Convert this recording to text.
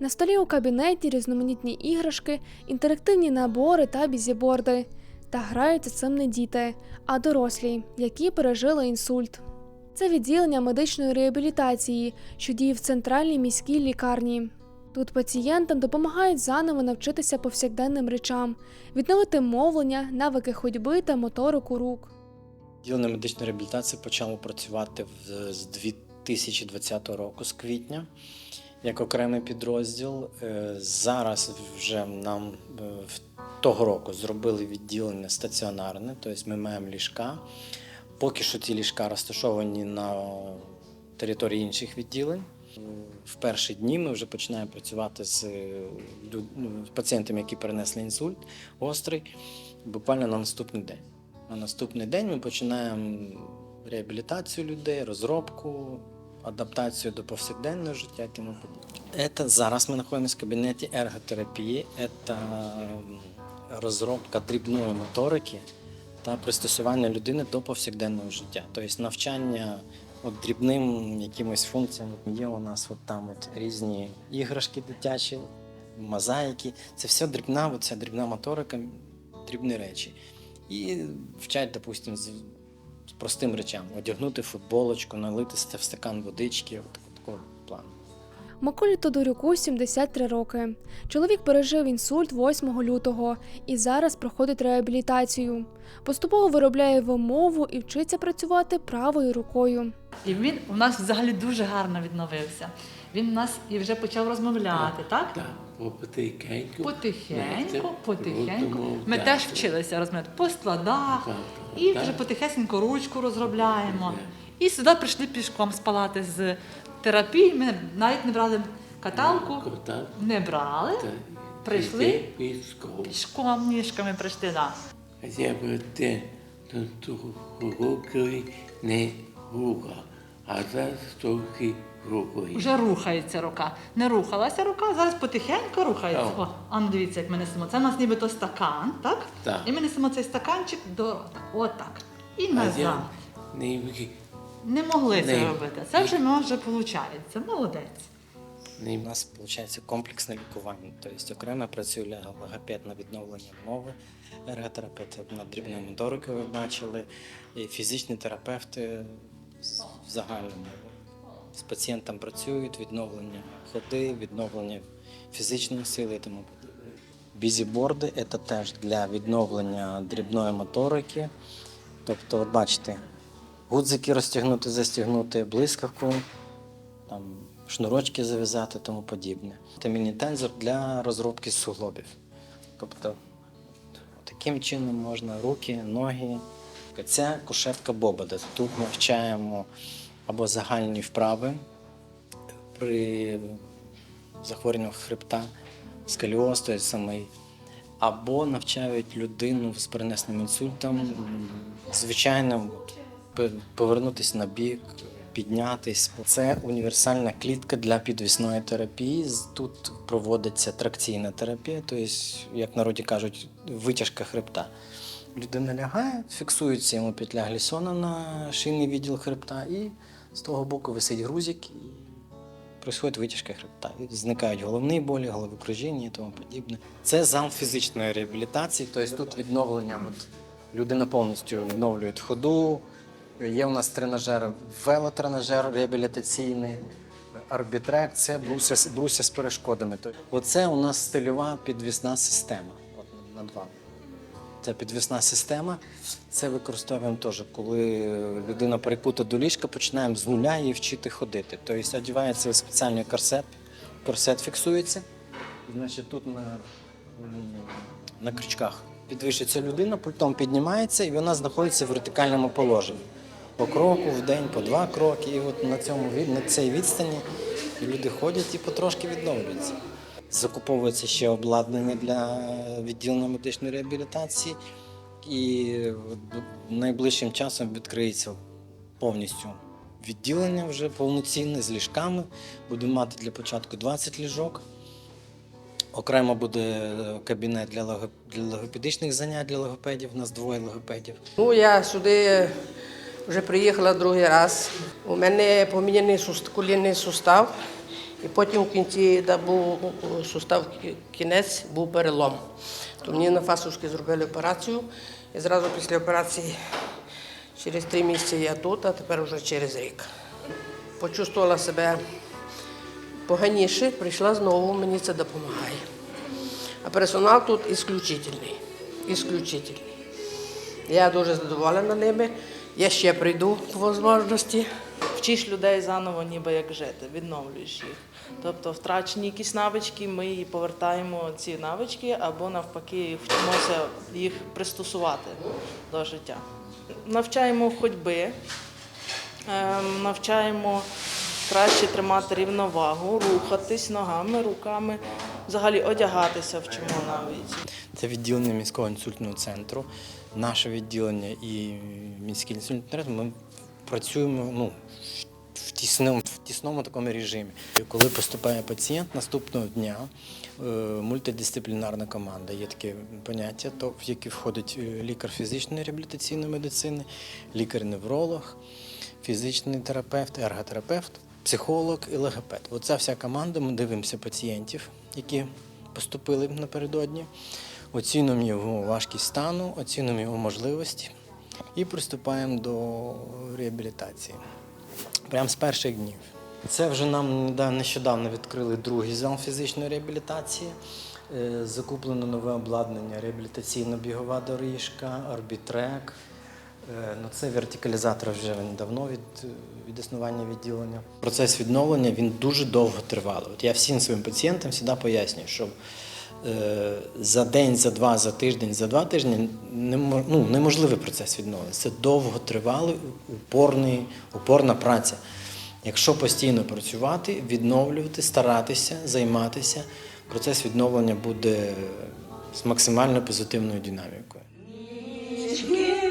На столі у кабінеті різноманітні іграшки, інтерактивні набори та бізіборди. Та граються цим не діти, а дорослі, які пережили інсульт. Це відділення медичної реабілітації, що діє в центральній міській лікарні. Тут пацієнтам допомагають заново навчитися повсякденним речам, відновити мовлення, навики ходьби та моторику рук. Відділення медичної реабілітації почало працювати з 2020 року, з квітня, як окремий підрозділ. Е, Зараз вже нам е, того року зробили відділення стаціонарне, тобто ми маємо ліжка. Поки що ці ліжка розташовані на території інших відділень. В перші дні ми вже починаємо працювати з е, ну, пацієнтами, які перенесли інсульт гострий, буквально на наступний день. На наступний день ми починаємо реабілітацію людей, розробку, адаптацію до повсякденного життя і тому подібне. Зараз ми знаходимося в кабінеті ерготерапії. Це розробка дрібної моторики та пристосування людини до повсякденного життя. Тобто навчання от дрібним якимось функціям. Є у нас от там от різні іграшки дитячі, мозаїки. Це все дрібна, оця дрібна моторика, дрібні речі. І вчать, допустим, з, з простим речам: одягнути футболочку, налити в стакан водички, от такого плану. Миколі Тодорюку 73 роки. Чоловік пережив інсульт 8 лютого і зараз проходить реабілітацію. Поступово виробляє вимову і вчиться працювати правою рукою. І він у нас взагалі дуже гарно відновився. Він у нас і вже почав розмовляти, так? Так, потихеньку. Потихеньку, потихеньку. Ми теж вчилися розмовляти по складах. І вже потихесенько ручку розробляємо. І сюди прийшли пішком з палати з терапії. Ми навіть не брали каталку, Так, не брали. Прийшли? Іди Пішком. Пішком, ніжками прийшли. Да. Я би те до рукою не рухав, а зараз трохи рукою. Вже рухається рука. Не рухалася рука, зараз потихеньку рухається. О. О, а ну дивіться, як ми несемо. Це у нас нібито стакан, так? Так. І ми несемо цей стаканчик до рота. Отак. І А назад. я не Не могли це Не. робити. Це вже може виходить. Молодець. У не нас виходить комплексне лікування. Тобто окремо працює логопед на відновлення мови, ерготерапевт на дрібну моторику ви бачили, і фізичні терапевти з- в загальному з пацієнтом працюють, відновлення ходи, відновлення фізичної сили і тому подібне. Бізіборди це теж для відновлення дрібної моторики. Тобто, от бачите, гудзики розтягнути, застягнути, блискавку, там, шнурочки зав'язати тому подібне. Це міні-тензор для розробки суглобів. Тобто таким чином можна руки, ноги. Це кушетка Бобода. Тут ми вчаємо або загальні вправи при захворюваннях хребта, сколіоз той самий, або навчають людину з перенесним інсультом, м, звичайно, п- повернутися на бік, піднятись. Це універсальна клітка для підвісної терапії. Тут проводиться тракційна терапія, тобто, як народі кажуть, витяжка хребта. Людина лягає, фіксується йому петля глісона на шийний відділ хребта, і з того боку висить грузик, і происходить витяжка хребта. Зникають головні болі, головокружіння і тому подібне. Це зал фізичної реабілітації, тобто тут відновлення. Людина повністю відновлює ходу. Є у нас тренажер, велотренажер реабілітаційний, арбітрек, це бруся, бруся з перешкодами. Оце у нас стильова підвісна система. От над вами. Це підвісна система. Це використовуємо теж, коли людина перекута до ліжка, починаємо з нуля її вчити ходити. Тобто одягається спеціальний корсет, корсет фіксується. Значить, тут на, на крючках підвищується людина, потім піднімається і вона знаходиться в вертикальному положенні. По кроку в день, по два кроки. І от на цьому на цій відстані люди ходять і потрошки відновлюються. Закуповується ще обладнання для відділення медичної реабілітації, і найближчим часом відкриється повністю відділення вже повноцінне з ліжками. Будемо мати для початку 20 ліжок. Окремо буде кабінет для логопедичних занять для логопедів. У нас двоє логопедів. Ну, я сюди вже приїхала другий раз. У мене поміняний колінний сустав І потім в кінці, де був сустав кінець, був перелом. То мені на фасушки зробили операцію. І зразу після операції через три місяці я тут, а тепер вже через рік. Почувствувала себе поганіше, прийшла знову, мені це допомагає. А персонал тут ісключительний. Ісключительний. Я дуже задоволена ними. Я ще прийду по можливості. вчиш людей заново, ніби як жити, відновлюєш їх. Тобто втрачені якісь навички, ми повертаємо ці навички або навпаки вчимося їх пристосувати до життя. Навчаємо ходьби, ем, навчаємо краще тримати рівновагу, рухатись ногами, руками, взагалі одягатися вчимо навіть. Це відділення міського інсультного центру. Наше відділення і міський інсультний центр ми працюємо ну, в тісному, в тісному такому режимі. Коли поступає пацієнт наступного дня, е, мультидисциплінарна команда є таке поняття, то в яке входить е, лікар фізичної реабілітаційної медицини, лікар-невролог, фізичний терапевт, ерготерапевт, психолог і логопед. Оця вся команда. Ми дивимося пацієнтів, які поступили напередодні, оцінюємо його важкість стану, оцінюємо його можливості і приступаємо до реабілітації. Прямо з перших днів. Це вже нам нещодавно відкрили другий зал фізичної реабілітації. Е, Закуплено нове обладнання, реабілітаційно-бігова доріжка, орбітрек. Е, Ну, це вертикалізатор вже він давно від, від існування відділення. Процес відновлення він дуже довго тривалий. От я всім своїм пацієнтам завжди пояснюю, що за день, за два, за тиждень, за два тижні ну, неможливий процес відновлення. Це довготривалий, упорний, упорна праця. Якщо постійно працювати, відновлювати, старатися, займатися, процес відновлення буде з максимально позитивною динамікою. Give